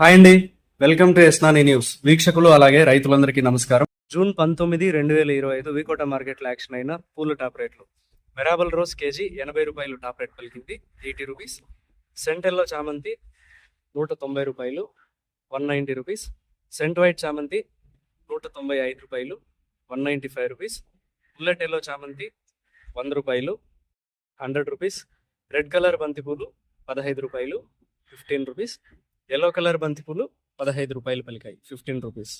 Hi అండి. Welcome to ఎస్నాని news. వీక్షకులు అలాగే రైతులందరికీ నమస్కారం. జూన్ పంతొమ్మిది రెండు వేల ఇరవై ఐదు వికోట మార్కెట్లో యాక్షన్ అయిన పూల టాప్ రేట్లు. మెరాబల్ రోజ్ కేజీ ఎనభై రూపాయలు టాప్ రేట్ పలికింది. Eighty rupees. సెంటెల్లో చామంతి నూట తొంభై రూపాయలు one ninety rupees. Scent white చామంతి నూట తొంభై ఐదు రూపాయలు one ninety five rupees. Bullet yellow చామంతి వంద రూపాయలు హండ్రెడ్ రూపీస్. రెడ్ కలర్ బంతిపూలు పదహైదు రూపాయలు ఫిఫ్టీన్ రూపీస్. ఎల్లో కలర్ బంతిపూలు పదహైదు రూపాయలు పలికాయి ఫిఫ్టీన్ రూపీస్